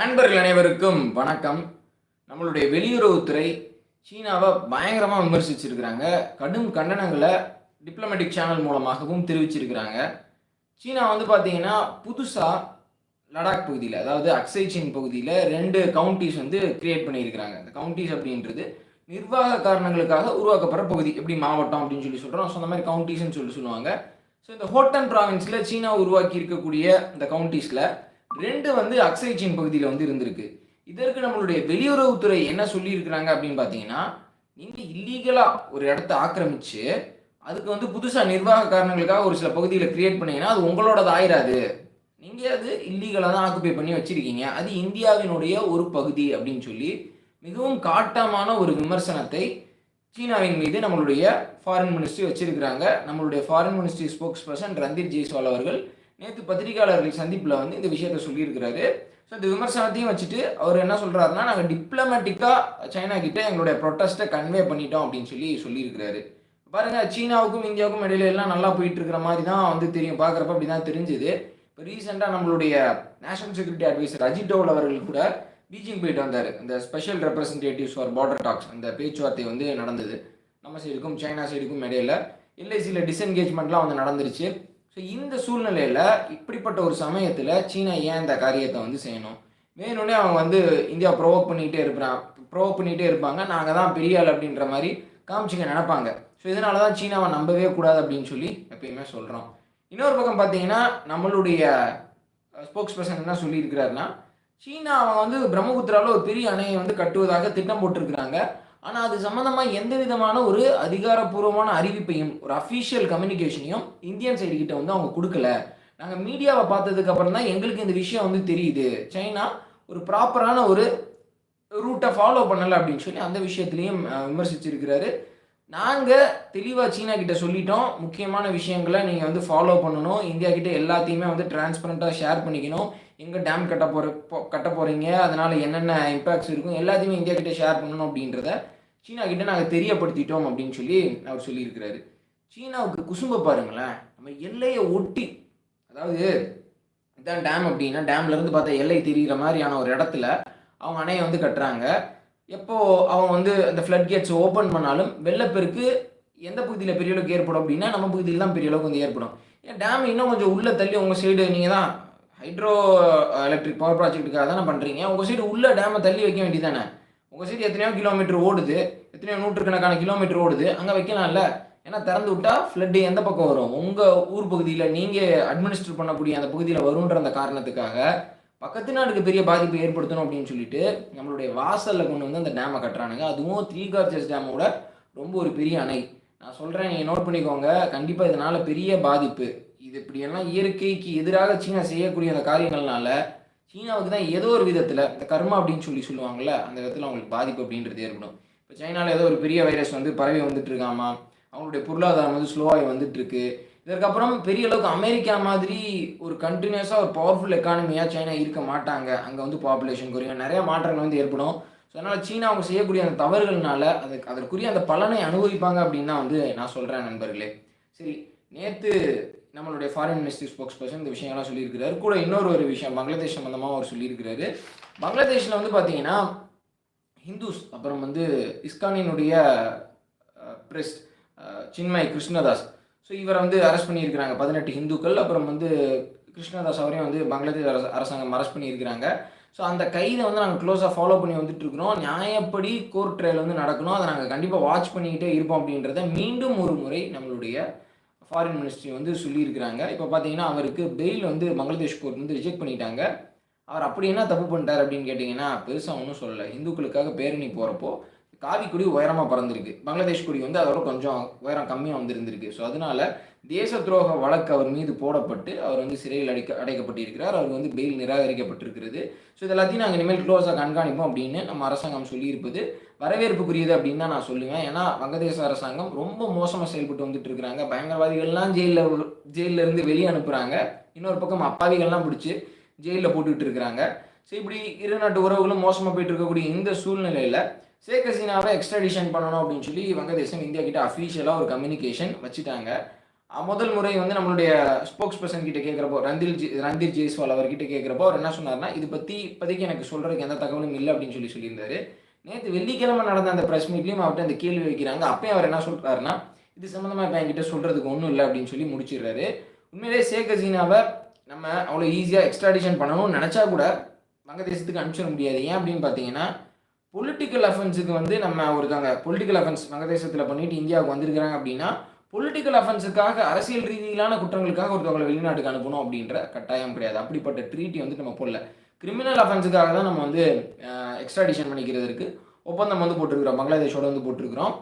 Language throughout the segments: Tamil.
நண்பர்கள் அனைவருக்கும் வணக்கம். நம்மளுடைய வெளியுறவுத்துறை சீனாவை பயங்கரமாக விமர்சிச்சிருக்கிறாங்க. கடும் கண்டனங்களை டிப்ளமேட்டிக் சேனல் மூலமாகவும் தெரிவிச்சிருக்கிறாங்க. சீனா வந்து பார்த்தீங்கன்னா புதுசாக லடாக் பகுதியில் அதாவது அக்சைச்சின் பகுதியில் ரெண்டு கவுண்டிஸ் வந்து கிரியேட் பண்ணியிருக்கிறாங்க. அந்த கவுண்டிஸ் அப்படின்றது நிர்வாக காரணங்களுக்காக உருவாக்கப்படுற பகுதி. எப்படி மாவட்டம் அப்படின்னு சொல்லி சொல்கிறோம் ஸோ அந்த மாதிரி கவுண்டிஸ்னு சொல்லி சொல்லுவாங்க. ஸோ இந்த ஹோட்டன் ப்ராவின்ஸில் சீனா உருவாக்கி இருக்கக்கூடிய இந்த கவுண்டிஸில் ரெண்டு வந்து அக்சை பகுதியில் வந்து இருந்திருக்கு. இதற்கு நம்மளுடைய வெளியுறவுத்துறை என்ன சொல்லியிருக்கிறாங்க அப்படின்னு பார்த்தீங்கன்னா நீங்கள் இல்லீகலாக ஒரு இடத்த ஆக்கிரமிச்சு அதுக்கு வந்து புதுசாக நிர்வாக காரணங்களுக்காக ஒரு சில பகுதியில் கிரியேட் பண்ணீங்கன்னா அது உங்களோடது ஆயிராது. நீங்கள் அது இல்லீகலாக தான் ஆக்குப்பை பண்ணி வச்சிருக்கீங்க. அது இந்தியாவினுடைய ஒரு பகுதி அப்படின்னு சொல்லி மிகவும் காட்டமான ஒரு விமர்சனத்தை சீனாவின் மீது நம்மளுடைய ஃபாரின் மினிஸ்ட்ரி வச்சிருக்கிறாங்க. நம்மளுடைய foreign ministry spokesperson Randhir Jaiswal அவர்கள் நேற்று பத்திரிகையாளர்கள் சந்திப்பில் வந்து இந்த விஷயத்த சொல்லியிருக்கிறாரு. ஸோ இந்த விமர்சனத்தையும் வச்சுட்டு அவர் என்ன சொல்கிறாருன்னா நாங்கள் டிப்ளமேட்டிக்காக சைனா கிட்ட எங்களுடைய ப்ரொட்டஸ்ட்டை கன்வே பண்ணிட்டோம் அப்படின்னு சொல்லி சொல்லியிருக்கிறாரு. பாருங்க சீனாவுக்கும் இந்தியாவுக்கும் இடையில எல்லாம் நல்லா போயிட்டு இருக்கிற மாதிரி தான் வந்து தெரியும். பார்க்குறப்ப அப்படி தான் தெரிஞ்சுது. இப்போ ரீசெண்டாக நம்மளுடைய national security adviser Ajit Doval அவர்கள் கூட பீஜிங் போயிட்டு வந்தார். இந்த special representatives for border talks அந்த பேச்சுவார்த்தை வந்து நடந்தது. நம்ம சைடுக்கும் சைனா சைடுக்கும் இடையில எல்ஐசியில் டிஸ்என்கேஜ்மெண்ட்லாம் வந்து நடந்துருச்சு. ஸோ இந்த சூழ்நிலையில் இப்படிப்பட்ட ஒரு சமயத்தில் சீனா ஏன் இந்த காரியத்தை வந்து செய்யணும்? வேணும்னே அவங்க வந்து இந்தியா ப்ரோவோக் பண்ணிகிட்டே இருப்பான் ப்ரோவோக் பண்ணிகிட்டே இருப்பாங்க. நாங்கள் தான் பெரிய ஆள் அப்படின்ற மாதிரி காமிச்சிக்க நினைப்பாங்க. ஸோ இதனால தான் சீனாவை நம்பவே கூடாது அப்படின்னு சொல்லி எப்பயுமே சொல்கிறோம் இன்னொரு பக்கம் பார்த்தீங்கன்னா நம்மளுடைய ஸ்போக்ஸ் பர்சன் என்ன சொல்லியிருக்கிறாருன்னா சீனா அவன் வந்து பிரம்மபுத்திராவில் ஒரு பெரிய அணையை வந்து கட்டுவதாக திட்டம் போட்டிருக்கிறாங்க. ஆனால் அது சம்மந்தமாக எந்த விதமான ஒரு அதிகாரப்பூர்வமான அறிவிப்பையும் ஒரு அஃபீஷியல் கம்யூனிகேஷனையும் இந்தியன் சைடு கிட்ட வந்து அவங்க கொடுக்கல. நாங்கள் மீடியாவை பார்த்ததுக்கு அப்புறம் தான் எங்களுக்கு இந்த விஷயம் வந்து தெரியுது. சைனா ஒரு ப்ராப்பரான ஒரு ரூட்டை ஃபாலோ பண்ணலை அப்படின்னு சொல்லி அந்த விஷயத்துலையும் விமர்சிச்சிருக்கிறாரு. நாங்கள் தெளிவாக சீனா கிட்ட சொல்லிட்டோம். முக்கியமான விஷயங்களை நீங்கள் வந்து ஃபாலோ பண்ணணும். இந்தியா கிட்ட எல்லாத்தையுமே வந்து டிரான்ஸ்பரண்ட்டாக ஷேர் பண்ணிக்கணும். எங்கே டேம் கட்ட போகிற கட்ட போகிறீங்க அதனால் என்னென்ன இம்பாக்ட்ஸ் இருக்கும்? எல்லாத்தையுமே இந்தியா கிட்ட ஷேர் பண்ணணும் அப்படின்றத சீனா கிட்ட நாங்கள் தெரியப்படுத்திட்டோம் அப்படின்னு சொல்லி அவர் சொல்லியிருக்கிறாரு. சீனாவுக்கு குசும்ப பாருங்களேன். நம்ம எல்லையை ஒட்டி அதாவது இதான் டேம் அப்படின்னா டேம்லேருந்து பார்த்தா எல்லை தெரிகிற மாதிரியான ஒரு இடத்துல அவங்க அணையை வந்து கட்டுறாங்க. எப்போது அவங்க வந்து அந்த ஃப்ளட் கேட்ஸ் ஓப்பன் பண்ணாலும் வெள்ளப்பெருக்கு எந்த பகுதியில் பெரிய அளவுக்கு ஏற்படும் அப்படின்னா நம்ம பகுதியில் தான் பெரிய அளவுக்கு வந்து ஏற்படும். ஏன் டேம் இன்னும் கொஞ்சம் உள்ள தள்ளி உங்கள் சைடு நீங்கள் தான் ஹைட்ரோ எலக்ட்ரிக் பவர் ப்ராஜெக்ட்டுக்காக தானே பண்ணுறீங்க உங்கள் சைடு உள்ள டேமை தள்ளி வைக்க வேண்டியதானே உங்கள் சைடு எத்தனையோ கிலோமீட்டர் ஓடுது. எத்தனையோ நூற்றுக்கணக்கான கிலோமீட்டர் ஓடுது. அங்கே வைக்கலாம்ல? ஏன்னா திறந்து விட்டா ஃப்ளட்டு எந்த பக்கம் வரும்? உங்கள் ஊர் பகுதியில் நீங்கள் அட்மினிஸ்டர் பண்ணக்கூடிய அந்த பகுதியில் வருன்ற அந்த காரணத்துக்காக பக்கத்து நாடுக்கு பெரிய பாதிப்பு ஏற்படுத்தணும் அப்படின்னு சொல்லிட்டு நம்மளுடைய வாசலில் கொண்டு வந்து அந்த டேமை கட்டுறானுங்க. அதுவும் த்ரீ கார்ஜஸ் டேமோட ரொம்ப ஒரு பெரிய அணை. நான் சொல்கிறேன் நீங்கள் நோட் பண்ணிக்கோங்க. கண்டிப்பாக இதனால் பெரிய பாதிப்பு. இது இப்படியெல்லாம் இயற்கைக்கு எதிராக சீனா செய்யக்கூடிய அந்த காரியங்கள்னால சீனாவுக்கு தான் ஏதோ ஒரு விதத்தில் இந்த கர்மா அப்படின்னு சொல்லி சொல்லுவாங்கள்ல அந்த விதத்தில் அவங்களுக்கு பாதிப்பு அப்படின்றது ஏற்படும். இப்போ சைனாவில் ஏதோ ஒரு பெரிய வைரஸ் வந்து பரவி வந்துட்டு இருக்காமா? அவங்களுடைய பொருளாதாரம் வந்து ஸ்லோவாகி வந்துட்டு இருக்கு. இதற்கப்புறம் பெரிய அளவுக்கு அமெரிக்கா மாதிரி ஒரு கண்டினியூஸாக ஒரு பவர்ஃபுல் எக்கானமியாக சைனா இருக்க மாட்டாங்க. அங்கே வந்து பாப்புலேஷன் குறையும். நிறைய மாற்றங்கள் வந்து ஏற்படும். ஸோ அதனால் சீனா அவங்க செய்யக்கூடிய அந்த தவறுகள்னால அதுக்கு அதற்குரிய அந்த பலனை அனுபவிப்பாங்க அப்படின்னு தான் வந்து நான் சொல்கிறேன் நண்பர்களே. சரி நேற்று நம்மளுடைய ஃபாரின் மினிஸ்ட்ரி ஸ்போக்ஸ் பர்சன் இந்த விஷயங்கள்லாம் சொல்லியிருக்கிறாரு. கூட இன்னொரு ஒரு விஷயம் பங்களாதேஷ் சம்மந்தமாக அவர் சொல்லியிருக்கிறாரு. பங்களாதேஷில் வந்து பார்த்தீங்கன்னா ஹிந்துஸ் அப்புறம் வந்து இஸ்கானினுடைய பிரஸ் சின்மய் கிருஷ்ணதாஸ் ஸோ இவரை வந்து அரெஸ்ட் பண்ணியிருக்கிறாங்க. பதினெட்டு ஹிந்துக்கள் அப்புறம் வந்து கிருஷ்ணதாஸ் அவரையும் வந்து பங்களாதேஷ் அரச அரசாங்கம் அரெஸ்ட் பண்ணியிருக்கிறாங்க. ஸோ அந்த கைதை வந்து நாங்கள் க்ளோஸாக ஃபாலோ பண்ணி வந்துட்டு இருக்கிறோம் நியாயப்படி கோர்ட் ட்ரையல் வந்து நடக்கணும். அதை நாங்கள் கண்டிப்பாக வாட்ச் பண்ணிக்கிட்டே இருப்போம் அப்படின்றத மீண்டும் ஒரு முறை நம்மளுடைய ஃபாரின் மினிஸ்ட்ரி வந்து சொல்லியிருக்கிறாங்க. இப்போ பார்த்தீங்கன்னா அவருக்கு பெயில் வந்து பங்களாதேஷ் கோர்ட் வந்து ரிஜெக்ட் பண்ணிட்டாங்க. அவர் அப்படி என்ன தப்பு பண்ணிட்டார் அப்படின்னு கேட்டிங்கன்னா பெருசாக ஒன்றும் சொல்லலை. இந்துக்களுக்காக பேரணி போகிறப்போ காவி கொடி உயரமாக பறந்துருக்கு. பங்களாதேஷ் கொடி வந்து அதோட கொஞ்சம் உயரம் கம்மியாக வந்திருந்திருக்கு. ஸோ அதனால தேச துரோக வழக்கு அவர் மீது போடப்பட்டு அவர் வந்து சிறையில் அடைக்க அடைக்கப்பட்டிருக்கிறார். அவர் வந்து பெயில் நிராகரிக்கப்பட்டிருக்கிறது. ஸோ இது எல்லாத்தையும் நாங்கள் இனிமேல் க்ளோஸாக கண்காணிப்போம் அப்படின்னு நம்ம அரசாங்கம் சொல்லியிருப்பது வரவேற்புக்குரியது அப்படின்னு தான் நான் சொல்லுவேன். ஏன்னா வங்கதேச அரசாங்கம் ரொம்ப மோசமாக செயல்பட்டு வந்துட்டு இருக்கிறாங்க. பயங்கரவாதிகள்லாம் ஜெயிலில் ஜெயிலில் இருந்து வெளியே அனுப்புகிறாங்க இன்னொரு பக்கம் அப்பாவிகள்லாம் பிடிச்சி ஜெயிலில் போட்டுக்கிட்டு இருக்கிறாங்க. ஸோ இப்படி இரு நாட்டு உறவுகளும் மோசமாக போயிட்டு இருக்கக்கூடிய இந்த சூழ்நிலையில் ஷேக் ஹசீனாவை எக்ஸ்ட்ரடிஷன் பண்ணணும் அப்படின்னு சொல்லி வங்கதேசம் இந்தியா கிட்ட அஃபீஷியலாக ஒரு கம்யூனிகேஷன் வச்சுட்டாங்க. முதல் முறை வந்து நம்மளுடைய ஸ்போக்ஸ் பர்சன் கிட்ட கேட்குறப்போ ரந்தில் ஜி ரந்தீர் ஜெய்ஸ்வால் அவர்கிட்ட கேட்குறப்போ அவர் என்ன சொன்னார்னா இது பற்றி இப்போதைக்கு எனக்கு சொல்கிறதுக்கு எந்த தகவலும் இல்லை அப்படின்னு சொல்லி சொல்லியிருந்தாரு. நேற்று வெள்ளிக்கிழமை நடந்த அந்த ப்ரெஸ் மீட்லேயும் அவர்கிட்ட அந்த கேள்வி வைக்கிறாங்க. அப்பயும் அவர் என்ன சொல்கிறாருன்னா இது சம்மந்தமாக இப்போ என்கிட்ட சொல்கிறதுக்கு ஒன்றும் இல்லை அப்படின்னு சொல்லி முடிச்சிடுறாரு. உண்மையிலே ஷேக் ஹசீனாவை நம்ம அவ்வளோ ஈஸியாக எக்ஸ்ட்ராடிஷன் பண்ணணும்னு நினச்சா கூட வங்கதேசத்துக்கு அனுப்பிச்சிட முடியாது. ஏன் அப்படின்னு பார்த்தீங்கன்னா பொலிட்டிக்கல் அஃபென்ஸுக்கு வந்து நம்ம ஒருத்தவங்க பொலிட்டிக்கல் அஃபென்ஸ் வங்கதேசத்தில் பண்ணிட்டு இந்தியாவுக்கு வந்திருக்கிறாங்க அப்படின்னா பொலிட்டிக்கல் அஃபென்ஸுக்காக அரசியல் ரீதியிலான குற்றங்களுக்காக ஒருத்தவங்களை வெளிநாட்டுக்கு அனுப்பணும் அப்படின்ற கட்டாயம் கிடையாது. அப்படிப்பட்ட ட்ரீட்டி வந்து நம்ம போடல. கிரிமினல் அஃபென்ஸுக்காக தான் நம்ம வந்து எக்ஸ்ட்ராடிஷன் பண்ணிக்கிறதுக்கு ஒப்பந்தம் வந்து போட்டிருக்கிறோம். பங்களாதேஷோட வந்து போட்டிருக்கிறோம்.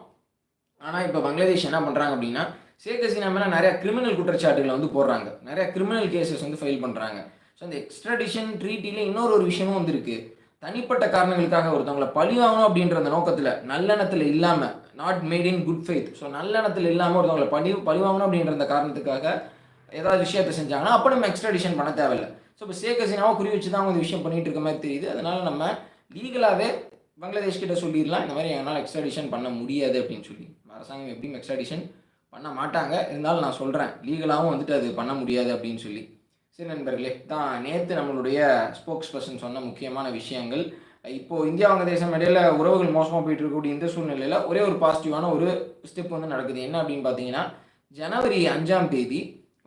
ஆனால் இப்போ பங்களாதேஷ் என்ன பண்ணுறாங்க அப்படின்னா ஷேக் ஹசீனா மேலே நிறைய கிரிமினல் குற்றச்சாட்டுகளை வந்து போடுறாங்க. நிறைய கிரிமினல் கேசஸ் வந்து ஃபைல் பண்ணுறாங்க ஸோ அந்த எக்ஸ்ட்ராடிஷன் ட்ரீட்டியில் இன்னொரு ஒரு விஷயமும் வந்திருக்கு தனிப்பட்ட காரணங்களுக்காக ஒருத்தவங்களை பழி வாங்கணும் அப்படின்ற அந்த நோக்கத்தில் நல்லெண்ணத்தில் இல்லாமல் not made in good faith so நல்லெண்ணத்தில் இல்லாமல் ஒருத்தவங்களை பழி பழி வாங்கணும் அப்படின்ற அந்த காரணத்துக்காக ஏதாவது விஷயத்தை செஞ்சாங்கன்னா அப்போ நம்ம எக்ஸ்ட்ராடிஷன் பண்ண தேவையில்லை. ஸோ இப்போ ஷேக் ஹசீனாவை குறி வச்சு தான் அவங்க இந்த விஷயம் பண்ணிட்டு இருக்க மாதிரி தெரியுது. அதனால நம்ம லீகலாகவே பங்களாதேஷ் கிட்ட சொல்லிடலாம். இந்த மாதிரி எங்களால் எக்ஸ்ட்ராடிஷன் பண்ண முடியாது அப்படின்னு சொல்லி. அரசாங்கம் எப்படியும் எக்ஸ்ட்ரடிஷன் பண்ண மாட்டாங்க. இருந்தாலும் நான் சொல்கிறேன் லீகலாகவும் வந்துட்டு அது பண்ண முடியாது அப்படின்னு சொல்லி. சரி நண்பர்களே தான் நேற்று நம்மளுடைய ஸ்போக்ஸ் பர்சன் சொன்ன முக்கியமான விஷயங்கள். இப்போ இந்தியா வங்கதேசம் இடையில உறவுகள் மோசமாக போயிட்டு இருக்கக்கூடிய இந்த சூழ்நிலையில் ஒரே ஒரு பாசிட்டிவான ஒரு ஸ்டெப் வந்து நடக்குது. என்ன அப்படின்னு பார்த்தீங்கன்னா ஜனவரி அஞ்சாம் தேதி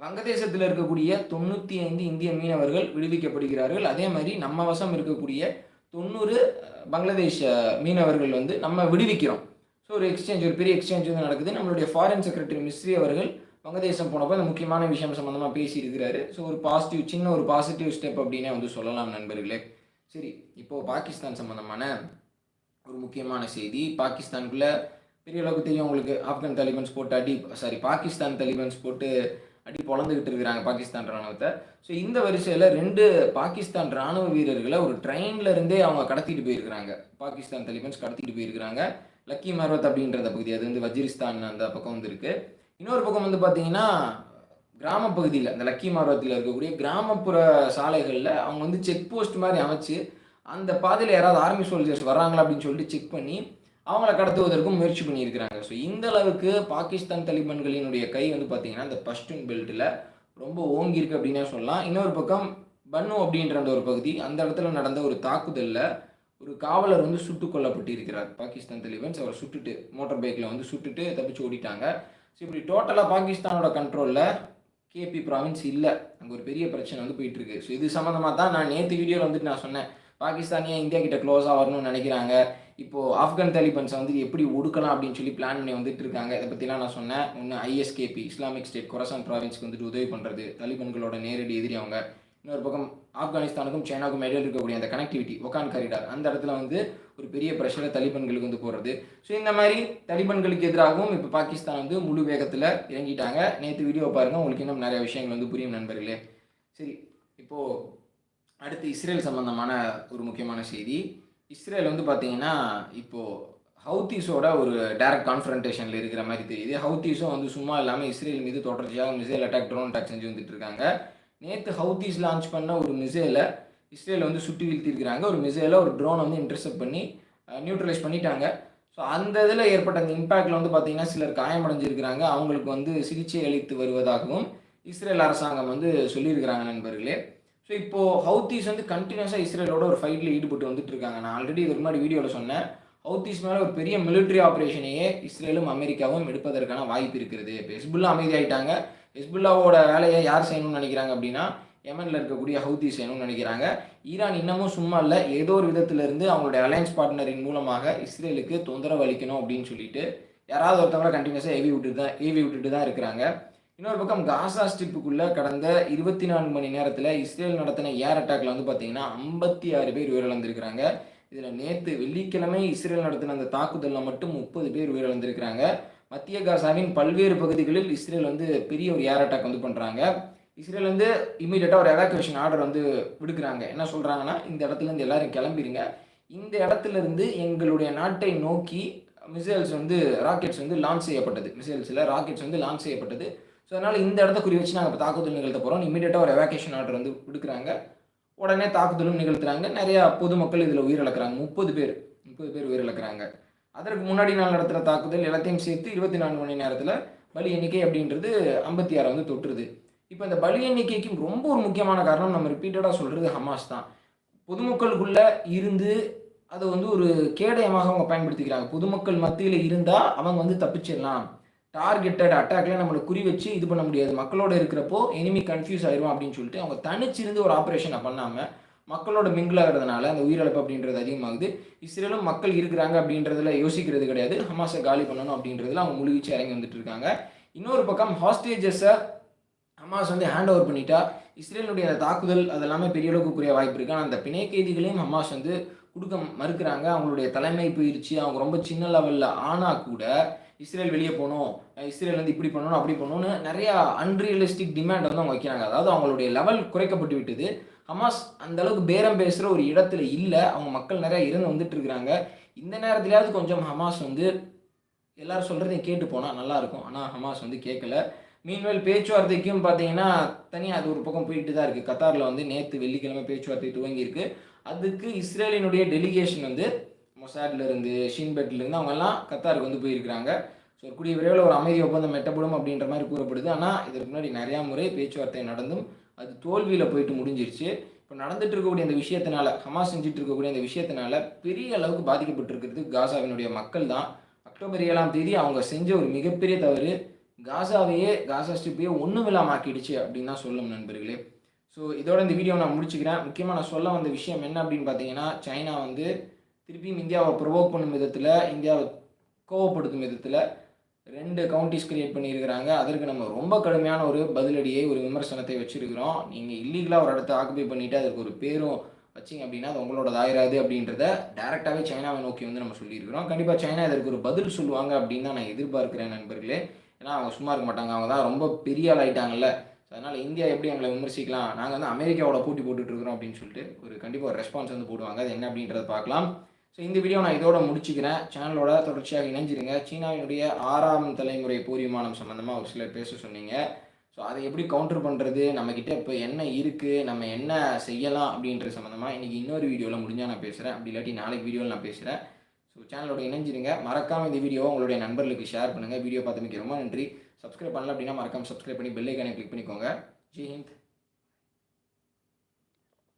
வங்கதேசத்தில் இருக்கக்கூடிய தொண்ணூற்றி ஐந்து இந்திய மீனவர்கள் விடுவிக்கப்படுகிறார்கள். அதே மாதிரி நம்ம வசம் இருக்கக்கூடிய தொண்ணூறு பங்களாதேஷ் மீனவர்கள் வந்து நம்ம விடுவிக்கிறோம். ஸோ ஒரு எக்ஸ்சேஞ்ச் ஒரு பெரிய எக்ஸ்சேஞ்ச் வந்து நடக்குது. நம்மளுடைய ஃபாரின் செக்ரட்டரி மிஸ்ரி அவர்கள் வங்கதேசம் போனப்போ இந்த முக்கியமான விஷயம் சம்மந்தமாக பேசியிருக்கிறாரு. ஸோ ஒரு பாசிட்டிவ் சின்ன ஒரு பாசிட்டிவ் ஸ்டெப் அப்படின்னே வந்து சொல்லலாம் நண்பர்களே. சரி இப்போது பாகிஸ்தான் சம்மந்தமான ஒரு முக்கியமான செய்தி. பாகிஸ்தானுக்குள்ளே பெரிய அளவுக்கு தெரியும் உங்களுக்கு. ஆப்கன் தாலிபன்ஸ் போட்டு அடி சாரி பாகிஸ்தான் தாலிபன்ஸ் போட்டு அடி பொழந்துக்கிட்டு இருக்கிறாங்க பாகிஸ்தான் ராணுவத்தை. ஸோ இந்த வரிசையில் ரெண்டு பாகிஸ்தான் ராணுவ வீரர்களை ஒரு ட்ரெயினில் இருந்தே அவங்க கடத்திட்டு போயிருக்கிறாங்க. பாகிஸ்தான் தாலிபன்ஸ் கடத்திட்டு போயிருக்கிறாங்க. லக்கி மர்வத் அப்படின்றத பகுதி அது வந்து வஜிரிஸ்தான் அந்த பக்கம் வந்து இன்னொரு பக்கம் வந்து பார்த்தீங்கன்னா கிராமப்பகுதியில் அந்த லக்கி மாவட்டத்தில் இருக்கக்கூடிய கிராமப்புற சாலைகளில் அவங்க வந்து செக் போஸ்ட் மாதிரி அமைச்சு அந்த பாதையில் யாராவது ஆர்மி சோல்ஜர்ஸ் வராங்களா அப்படின்னு சொல்லிட்டு செக் பண்ணி அவங்கள கடத்துவதற்கும் முயற்சி பண்ணியிருக்கிறாங்க. ஸோ இந்த அளவுக்கு பாகிஸ்தான் தலிபான்களினுடைய கை வந்து பார்த்திங்கன்னா இந்த பஷ்டின் பெல்ட்டில் ரொம்ப ஓங்கியிருக்கு அப்படின்னே சொல்லலாம். இன்னொரு பக்கம் பன்னு அப்படின்ற அந்த ஒரு பகுதி அந்த இடத்துல நடந்த ஒரு தாக்குதலில் ஒரு காவலர் வந்து சுட்டுக் கொல்லப்பட்டு இருக்கிறார் பாகிஸ்தான் தலிபன்ஸ் அவரை சுட்டுட்டு மோட்டார் பைக்கில் வந்து சுட்டுட்டு தப்பிச்சு ஓடிட்டாங்க. ஸோ இப்படி டோட்டலாக பாகிஸ்தானோட கண்ட்ரோலில் கேபி ப்ராவின்ஸ் இல்லை. அங்கே ஒரு பெரிய பிரச்சனை வந்து போயிட்டு இருக்கு ஸோ இது சம்மந்தமாக தான் நான் நேற்று வீடியோவில் வந்துட்டு நான் சொன்னேன். பாகிஸ்தானியே இந்தியா கிட்ட க்ளோஸாக வரணும்னு நினைக்கிறாங்க? இப்போது ஆப்கான் தாலிபன்ஸை வந்து எப்படி ஒடுக்கலாம் அப்படின்னு சொல்லி பிளான் பண்ணி வந்துட்டு இருக்காங்க. இதை பற்றிலாம் நான் சொன்னேன். ஒன்று ஐஎஸ்கேபி இஸ்லாமிக் ஸ்டேட் கொரசான் ப்ராவின்ஸ்க்கு வந்துட்டு உதவி பண்ணுறது தாலிபன்களோட நேரடி எதிரி அவங்க. இன்னொரு பக்கம் ஆப்கானிஸ்தானுக்கும் சைனாவுக்கும் இடையில் இருக்கக்கூடிய அந்த கனெக்டிவிட்டி ஒகான் கரிடார் அந்த இடத்துல வந்து ஒரு பெரிய ப்ரெஷரை தலிபன்களுக்கு வந்து போடுறது. ஸோ இந்த மாதிரி தலிபன்களுக்கு எதிராகவும் இப்போ பாகிஸ்தான் வந்து முழு வேகத்தில் இறங்கிட்டாங்க. நேற்று வீடியோ பாருங்கள் உங்களுக்கு இன்னும் நிறைய விஷயங்கள் வந்து புரியும் நண்பர்களே. சரி இப்போது அடுத்து இஸ்ரேல் சம்பந்தமான ஒரு முக்கியமான செய்தி. இஸ்ரேல் வந்து பார்த்தீங்கன்னா இப்போது ஹவுத்தீஸோட ஒரு டைரக்ட் கான்ஃபரன்டேஷனில் இருக்கிற மாதிரி தெரியுது. ஹவுத்தீஸும் வந்து சும்மா இல்லாமல் இஸ்ரேல் மீது தொடர்ச்சியாக மிசைல் அட்டாக் ட்ரோன் அட்டாக் செஞ்சு வந்துட்டு இருக்காங்க. நேற்று ஹவுதீஸ் லான்ச் பண்ண ஒரு மிசைலை இஸ்ரேல் வந்து சுட்டி வீழ்த்திருக்கிறாங்க ஒரு மிசைலை ஒரு ட்ரோனை வந்து இன்டர்செப்ட் பண்ணி நியூட்ரலைஸ் பண்ணிட்டாங்க. ஸோ அந்த இதில் ஏற்பட்ட அந்த இம்பேக்டில் வந்து பார்த்தீங்கன்னா சிலர் காயமடைஞ்சிருக்கிறாங்க. அவங்களுக்கு வந்து சிகிச்சை அளித்து வருவதாகவும் இஸ்ரேல் அரசாங்கம் வந்து சொல்லியிருக்கிறாங்க நண்பர்களே. ஸோ இப்போது ஹவுத்தீஸ் வந்து கண்டினியூஸாக இஸ்ரேலோட ஒரு ஃபைட்டில் ஈடுபட்டு வந்துட்டு இருக்காங்க நான் ஆல்ரெடி இதுக்கு முன்னாடி வீடியோவில் சொன்னேன். ஹவுத்தீஸ் மேலே ஒரு பெரிய மிலிட்ரி ஆப்ரேஷனையே இஸ்ரேலும் அமெரிக்காவும் எடுப்பதற்கான வாய்ப்பு இருக்கிறது. இப்போ ஹெஸ்புல்லா அமைதியாயிட்டாங்க. ஹெஸ்புல்லாவோட வேலையை யார் செய்யணும்னு நினைக்கிறாங்க அப்படின்னா எமனில் இருக்கக்கூடிய ஹவுதி செய்யணும்னு நினைக்கிறாங்க. ஈரான் இன்னமும் சும்மா இல்லை ஏதோ ஒரு விதத்திலிருந்து அவங்களுடைய அலையன்ஸ் பார்ட்னரின் மூலமாக இஸ்ரேலுக்கு தொந்தரவு அளிக்கணும் அப்படின்னு சொல்லிட்டு யாராவது ஒருத்தவங்களை கண்டினியூஸாக ஏவி விட்டுட்டு தான் ஏவி விட்டுட்டு தான் இருக்கிறாங்க. இன்னொரு பக்கம் காசா ஸ்ட்ரிப்புக்குள்ளே கடந்த இருபத்தி நான்கு மணி நேரத்தில் இஸ்ரேல் நடத்தின ஏர் அட்டாக்ல வந்து பார்த்தீங்கன்னா ஐம்பத்தி ஆறு பேர் உயிரிழந்திருக்கிறாங்க. இதில் நேற்று வெள்ளிக்கிழமை இஸ்ரேல் நடத்தின அந்த தாக்குதலில் மட்டும் முப்பது பேர் உயிரிழந்திருக்கிறாங்க. மத்திய காசாவின் பல்வேறு பகுதிகளில் இஸ்ரேல் வந்து பெரிய ஒரு ஏர் அட்டாக் வந்து பண்ணுறாங்க இஸ்ரேல் வந்து இமீடியட்டாக ஒரு எவாக்குவேஷன் ஆர்டர் வந்து விடுக்கிறாங்க. என்ன சொல்கிறாங்கன்னா இந்த இடத்துல இருந்து எல்லாரும் கிளம்பிடுங்க இந்த இடத்துல இருந்து எங்களுடைய நாட்டை நோக்கி மிசைல்ஸ் வந்து ராக்கெட்ஸ் வந்து லான்ச் செய்யப்பட்டது. மிசைல்ஸில் ராக்கெட்ஸ் வந்து லான்ச் செய்யப்பட்டது. ஸோ அதனால் இந்த இடத்த குறி வச்சு நாங்கள் இப்போ தாக்குதல் நிகழ்த்த போகிறோம் இமீடியட்டாக ஒரு எவாகேஷன் ஆர்டர் வந்து விடுக்கிறாங்க. உடனே தாக்குதலும் நிகழ்த்துறாங்க. நிறையா பொதுமக்கள் இதில் உயிரிழக்கிறாங்க. முப்பது பேர் முப்பது பேர் உயிரிழக்கிறாங்க. அதற்கு முன்னாடி நாள் நடத்துகிற தாக்குதல் எல்லாத்தையும் சேர்த்து இருபத்தி நான்கு மணி நேரத்தில் பலி எண்ணிக்கை அப்படின்றது ஐம்பத்தி ஆறை வந்து தொட்டுருது இப்போ இந்த பலி எண்ணிக்கைக்கும் ரொம்ப ஒரு முக்கியமான காரணம் நம்ம ரிப்பீட்டடாக சொல்கிறது ஹமாஸ் தான். பொதுமக்களுக்குள்ளே இருந்து அதை வந்து ஒரு கேடயமாக அவங்க பயன்படுத்திக்கிறாங்க. பொதுமக்கள் மத்தியில் இருந்தால் அவங்க வந்து தப்பிச்சிடலாம். டார்கெட்டட் அட்டாக்ல நம்மளை குறி வச்சு இது பண்ண முடியாது. மக்களோட இருக்கிறப்போ எனிமி கன்ஃபியூஸ் ஆயிரும் அப்படின்னு சொல்லிட்டு அவங்க தனிச்சிருந்து ஒரு ஆப்ரேஷனை பண்ணாமல் மக்களோட மிங்கிள் ஆகிறதுனால அந்த உயிரிழப்பு அப்படின்றது அதிகமாகுது. இஸ்ரேலும் மக்கள் இருக்கிறாங்க அப்படின்றதுல யோசிக்கிறது கிடையாது. ஹமாஸை காலி பண்ணணும் அப்படின்றதுல அவங்க முழுகிச்சு இறங்கி வந்துட்டு இருக்காங்க. இன்னொரு பக்கம் ஹாஸ்டேஜஸை ஹமாஸ் வந்து ஹேண்ட் ஓவர் பண்ணிட்டா இஸ்ரேலுடைய அந்த தாக்குதல் அதெல்லாமே பெரிய அளவுக்கு வாய்ப்பு இருக்கு. ஆனால் அந்த பிணை கைதிகளையும் ஹமாஸ் வந்து கொடுக்க மறுக்கிறாங்க. அவங்களுடைய தலைமை போயிடுச்சு அவங்க ரொம்ப சின்ன லெவலில் ஆனால் கூட இஸ்ரேல் வெளியே போகணும் இஸ்ரேல் வந்து இப்படி பண்ணணும் அப்படி பண்ணணும்னு நிறையா அன்ரியலிஸ்டிக் டிமாண்ட் வந்து அவங்க வைக்கிறாங்க. அதாவது அவங்களுடைய லெவல் குறைக்கப்பட்டு விட்டது. ஹமாஸ் அந்த அளவுக்கு பேரம் பேசுகிற ஒரு இடத்துல இல்லை. அவங்க மக்கள் நிறையா இருந்து வந்துட்டு இருக்கிறாங்க இந்த நேரத்துலையாவது கொஞ்சம் ஹமாஸ் வந்து எல்லாரும் சொல்கிறதையும் கேட்டு போனால் நல்லாயிருக்கும் ஆனால் ஹமாஸ் வந்து கேட்கல மீன்வேல் பேச்சுவார்த்தைக்கும் பார்த்தீங்கன்னா தனியாக அது ஒரு பக்கம் போயிட்டு தான் இருக்குது கத்தாரில் வந்து நேற்று வெள்ளிக்கிழமை பேச்சுவார்த்தை துவங்கியிருக்கு அதுக்கு இஸ்ரேலினுடைய டெலிகேஷன் வந்து மொசாட்லேருந்து ஷீன்பெட்லேருந்து அவங்கெல்லாம் கத்தாருக்கு வந்து போயிருக்கிறாங்க. ஸோ கூடிய விரைவில் ஒரு அமைதி ஒப்பந்தம் எட்டப்படும் அப்படின்ற மாதிரி கூறப்படுது. ஆனால் இதற்கு முன்னாடி நிறையா முறை பேச்சுவார்த்தை நடந்தும் அது தோல்வியில் போயிட்டு முடிஞ்சிருச்சு. இப்போ நடந்துட்டு இருக்கக்கூடிய இந்த விஷயத்தினால ஹமாஸ் செஞ்சுட்டு இருக்கக்கூடிய இந்த விஷயத்தினால பெரிய அளவுக்கு பாதிக்கப்பட்டிருக்கிறது காசாவினுடைய மக்கள் தான். அக்டோபர் ஏழாம் தேதி அவங்க செஞ்ச ஒரு மிகப்பெரிய தவறு காசாவையே காசா ஸ்ட்ரிப்பையே ஒன்றும் இல்லாமல் ஆக்கிடுச்சு அப்படின்னு தான் சொல்லும் நண்பர்களே. ஸோ இதோட இந்த வீடியோ நான் முடிச்சுக்கிறேன். முக்கியமாக நான் சொல்ல வந்த விஷயம் என்ன அப்படின்னு பார்த்தீங்கன்னா சைனா வந்து திருப்பியும் இந்தியாவை ப்ரொவோக் பண்ணும் விதத்தில் இந்தியாவை கோவப்படுத்தும் விதத்தில் ரெண்டு கவுண்டிஸ் கிரியேட் பண்ணியிருக்கிறாங்க. அதற்கு நம்ம ரொம்ப கடுமையான ஒரு பதிலடியை ஒரு விமர்சனத்தை வச்சிருக்கிறோம். நீங்கள் இல்லீகலாக ஒரு இடத்த ஆக்குபை பண்ணிவிட்டு அதுக்கு ஒரு பேரும் வச்சிங்க அப்படின்னா அது உங்களோட ஆயிராது அப்படின்றத டேரெக்டாகவே சைனாவை நோக்கி வந்து நம்ம சொல்லியிருக்கிறோம். கண்டிப்பாக சைனா இதற்கு ஒரு பதில் சொல்லுவாங்க அப்படின்னு தான் நான் எதிர்பார்க்குறேன் நண்பர்களே. ஏன்னா அவங்க சும்மா இருக்க மாட்டாங்க. அவங்க தான் ரொம்ப பெரிய ஆள் ஆயிட்டாங்கல்ல. ஸோ அதனால் இந்தியா எப்படி எங்களை விமர்சிக்கலாம்? நாங்கள் வந்து அமெரிக்காவோட போட்டி போட்டுட்ருக்கிறோம் அப்படின்னு சொல்லிட்டு ஒரு கண்டிப்பாக ஒரு ரெஸ்பான்ஸ் வந்து போடுவாங்க. அது என்ன அப்படின்றத பார்க்கலாம். ஸோ இந்த வீடியோ நான் இதோட முடிச்சுக்கிறேன். சேனலோட தொடர்ச்சியாக இணைஞ்சிருங்க. சீனாவினுடைய ஆறாம் தலைமுறை பூர்வீமானம் சம்மந்தமாக ஒரு சிலர் பேச சொன்னீங்க. ஸோ அதை எப்படி கவுண்டர் பண்ணுறது நம்மக்கிட்ட இப்போ என்ன இருக்குது நம்ம என்ன செய்யலாம் அப்படின்ற சம்மந்தமாக இன்றைக்கி இன்னொரு வீடியோவில் முடிஞ்சால் நான் பேசுகிறேன் அப்படி இல்லாட்டி நாளைக்கு வீடியோவில் நான் பேசுகிறேன் ஸோ சேனலோட இணைஞ்சிருங்க. மறக்காமல் இந்த வீடியோவை உங்களுடைய நண்பர்களுக்கு ஷேர் பண்ணுங்கள் வீடியோ பார்த்தமைக்கு ரொம்ப நன்றி. சப்ஸ்கிரைப் பண்ணல அப்படின்னா மறக்காமல் சப்ஸ்கிரைப் பண்ணி பெல் கிளிக் பண்ணிக்கோங்க. ஜெய் ஹிந்த்.